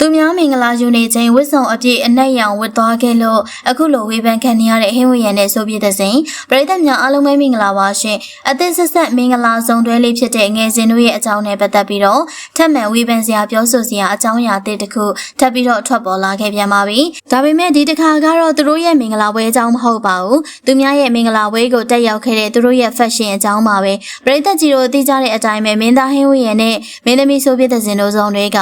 သူများမင်္ဂလာယူနေချိန်ဝတ်ဆောင်အပြည့်အနက်ရောင်ဝတ်သွားခဲ့လို့အခုလိုဝေဖန်ခံနေရတဲ့ဟင်းဝရံနဲ့ဆိုပြတဲ့စဉ်ပရိသတ်များအားလုံးပဲမင်္ဂလာပါရှင်အသစ်ဆက်ဆက်မင်္ဂလာဆောင်တွဲလေးဖြစ်တဲ့ငယ်စဉ်တို့ရဲ့အကြောင်းနဲ့ပတ်သက်ပြီးတော့ထပ်မံဝေဖန်စရာပြောဆိုစရာအကြောင်းအရာတစ်တစ်ခုထပ်ပြီးတော့ထွက်ပေါ်လာခဲ့ပြန်ပါပြီဒါပေမဲ့ဒီတစ်ခါကတော့သူတို့ရဲ့မင်္ဂလာပွဲအကြောင်းမဟုတ်ပါဘူးသူများရဲ့မင်္ဂလာပွဲကိုတက်ရောက်ခဲ့တဲ့သူတို့ရဲ့ fashion အကြောင်းပါပဲပရိသတ်ကြီးတို့သိကြတဲ့အတိုင်းပဲမင်းသားဟင်းဝရံနဲ့မင်းသမီးဆိုပြတဲ့စဉ်တို့ဆောင်တွေက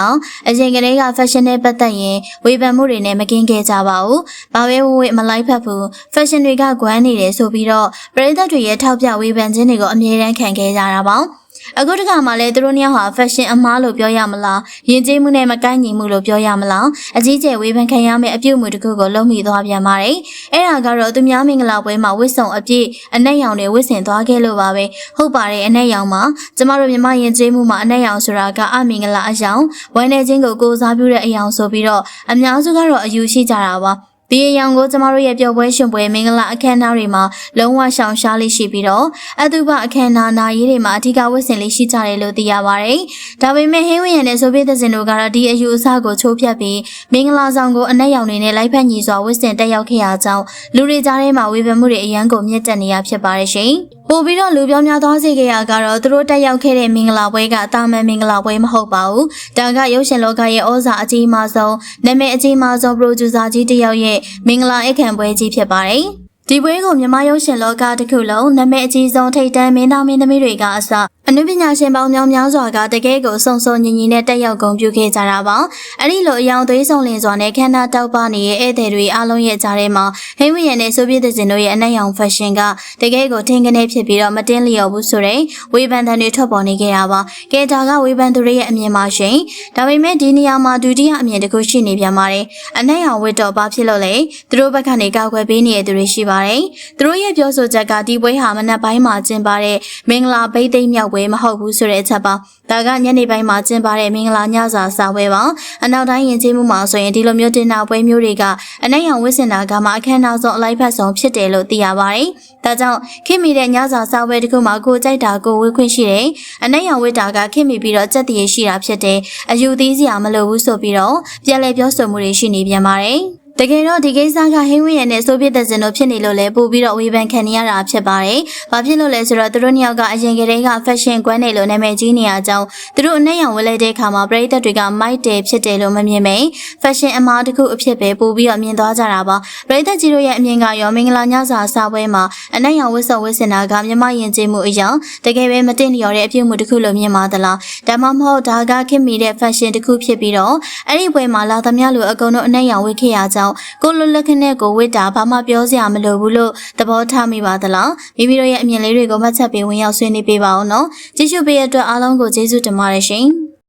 အရင်ကတည်းက fashion နဲ့ပတ်သက်ရင်ဝေဖန်မှုတွေနဲ့မကင်းခဲ့ကြပါဘူး။ဘာပဲဝဝမလိုက်ဖက်ဘူး။ fashion တွေကကွမ်းနေတယ်ဆိုပြီးတော့ပရိသတ်တွေရဲ့ထောက်ပြဝေဖန်ခြင်းတွေကိုအမြဲတမ်းခံခဲ့ကြတာပါ။ အခုတခါမှလည်းသူတို့နှစ်ယောက်ဟာ fashion အမားလို့ပြောရမလားယဉ်ကျေးမှုနဲ့မကိုက်ညီမှုလို့ပြောရမလားအကြီးကျယ်ဝေဖန်ခံရမယ့်အပြုတ်မှုတစ်ခုကိုလုံးမိသွားပြန်ပါတယ်အဲ့ဒါကတော့သူများမင်္ဂလာပွဲမှာဝတ်ဆောင်အပြည့်အနက်ရောင်တွေဝတ်ဆင်သွားခဲ့လို့ပါပဲဟုတ်ပါတယ်အနက်ရောင်မှာကျမတို့မြမယဉ်ကျေးမှုမှာအနက်ရောင်ဆိုတာကအမင်္ဂလာအယောင်ဝမ်းနေခြင်းကိုကိုးစားပြုတဲ့အယောင်ဆိုပြီးတော့အများစုကတော့အယူရှိကြတာပါ ဒီအယောင်ကိုကျမတို့ရဲ့ပျော်ပွဲရှင်ပွဲမင်္ဂလာအခမ်းအနားတွေမှာလုံးဝရှောင်ရှားလေးရှိပြီးတော့အတုပအခမ်းအနားနာရေးတွေမှာအထူးဝတ်ဆင်လေးရှိကြတယ်လို့သိရပါတယ်။ဒါပေမဲ့ဟင်းဝရံနဲ့ဆိုဗီယက်စင်တို့ကတော့ဒီအယူအဆကိုချိုးဖျက်ပြီးမင်္ဂလာဆောင်ကိုအနက်ရောင်တွေနဲ့လိုက်ဖက်ညီစွာဝတ်ဆင်တက်ရောက်ခဲ့ရကြောင်းလူတွေကြားထဲမှာဝေဖန်မှုတွေအရန်ကိုမြင့်တက်နေရဖြစ်ပါတယ်ရှင်။ပို့ပြီးတော့လူပြောများသွားစေခဲ့ရကတော့သူတို့တက်ရောက်ခဲ့တဲ့မင်္ဂလာပွဲကတာမန်မင်္ဂလာပွဲမဟုတ်ပါဘူး။ဒါကရုပ်ရှင်လောကရဲ့ဩဇာအကြီးမားဆုံးနာမည်အကြီးမားဆုံးပရိုဂျူဆာကြီးတစ်ယောက်ရဲ့မင်္ဂလာအခမ်းပွဲကြီးဖြစ်ပါတယ်။ဒီပွဲကိုမြမရုပ်ရှင်လောကတစ်ခုလုံးနာမည်အကြီးဆုံးထိပ်တန်းမင်းသားမင်းသမီးတွေကအစ အနုပညာရှင်ပေါင်းများများစွာကတကယ်ကိုစုံစုံညီညီနဲ့တက်ရောက်ဂုဏ်ပြုခဲ့ကြတာပါအဲ့ဒီလိုအယောင်သွေးဆောင်လင်စွာနဲ့ခန္ဓာတောက်ပနေတဲ့ဧည့်သည်တွေအားလုံးရဲ့ကြားထဲမှာဟင်းဝရံနဲ့ဆိုဗီယက်တင်တို့ရဲ့အနက်ရောင်ဖက်ရှင်ကတကယ်ကိုထင်ကနေဖြစ်ပြီးတော့မတင်းလျော်ဘူးဆိုတဲ့ဝေဖန်တန်တွေထွက်ပေါ်နေခဲ့တာပါကဲဒါကဝေဖန်သူတွေရဲ့အမြင်ပါရှင်ဒါပေမဲ့ဒီနေရာမှာဒုတိယအမြင်တစ်ခုရှိနေပြန်ပါတယ်အနက်ရောင်ဝတ်တော့ဘာဖြစ်လို့လဲသူတို့ဘက်ကနေကောက်ွယ်ပေးနေတဲ့သူတွေရှိပါတယ်သူတို့ရဲ့ပြောဆိုချက်ကဒီပွဲဟာမနက်ပိုင်းမှာကျင်းပတဲ့မင်္ဂလာဘိတ်သိမ်းမြောက်ပွဲမဟုတ်ဘူးဆိုတဲ့အချက်ပါဒါကညနေပိုင်းမှာကျင်းပတဲ့မင်္ဂလာညစာစာပွဲပါအနောက်တိုင်းယဉ်ကျေးမှုမှာဆိုရင်ဒီလိုမျိုးတင်နာပွဲမျိုးတွေကအနိုင်ရောင်ဝစ်စင်တာကမှအခမ်းအနားဆုံးအလိုက်ဖက်ဆုံးဖြစ်တယ်လို့သိရပါတယ်ဒါကြောင့်ခင်မီတဲ့ညစာစာပွဲတစ်ခုမှာကိုကြိုက်တာကိုဝေခွင့်ရှိတယ်အနိုင်ရောင်ဝစ်တာကခင်မီပြီးတော့ကြက်တည်ရှိတာဖြစ်တယ်အယူသီးစရာမလိုဘူးဆိုပြီးတော့ပြန်လည်ပြောဆိုမှုတွေရှိနေပြန်ပါတယ် တကယ်တော့ဒီကိစ္စကဟင်းဝင်းရနဲ့ဆိုဗီယက်တပ်စင်တို့ဖြစ်နေလို့လဲပို့ပြီးတော့ဝေဖန်ခံနေရတာဖြစ်ပါတယ်။ဘာဖြစ်လို့လဲဆိုတော့သူတို့နှစ်ယောက်ကအရင်ကတည်းက fashion ကွမ်းနေလို့နာမည်ကြီးနေရကြောင်းသူတို့အနှံ့ရောင်ဝယ်လိုက်တဲ့အခါမှာပရိသတ်တွေကမိုက်တယ်ဖြစ်တယ်လို့မမြင်မိန် fashion အမားတစ်ခုအဖြစ်ပဲပို့ပြီးတော့မြင်သွားကြတာပါ။ပရိသတ်ကြီးတို့ရဲ့အမြင်ကရောမင်္ဂလာညစာစာပွဲမှာအနှံ့ရောင်ဝတ်ဆော်ဝတ်စင်တာကမြမယဉ်ကျေးမှုအရာတကယ်ပဲမတင်လျော်တဲ့အပြုအမူတစ်ခုလို့မြင်ပါသလား။ဒါမှမဟုတ်ဒါကခင်မီတဲ့ fashion တစ်ခုဖြစ်ပြီးတော့အဲ့ဒီပွဲမှာလာသမျှလူအကုန်လုံးအနှံ့ရောင်ဝတ်ခဲ့ရကြောင်းကိုလွတ်လပ်ခနဲ့ကိုဝိတာဘာမှပြောစရာမလိုဘူးလို့သဘောထားမိပါသလားမိမိတို့ရဲ့အမြင်လေးတွေကိုမှတ်ချက်ပေးဝင်ရောက်ဆွေးနွေးပေးပါဦးနော်ကြည့်ရှုပေးရတဲ့အတွက်အားလုံးကိုကျေးဇူးတင်ပါတယ်ရှင်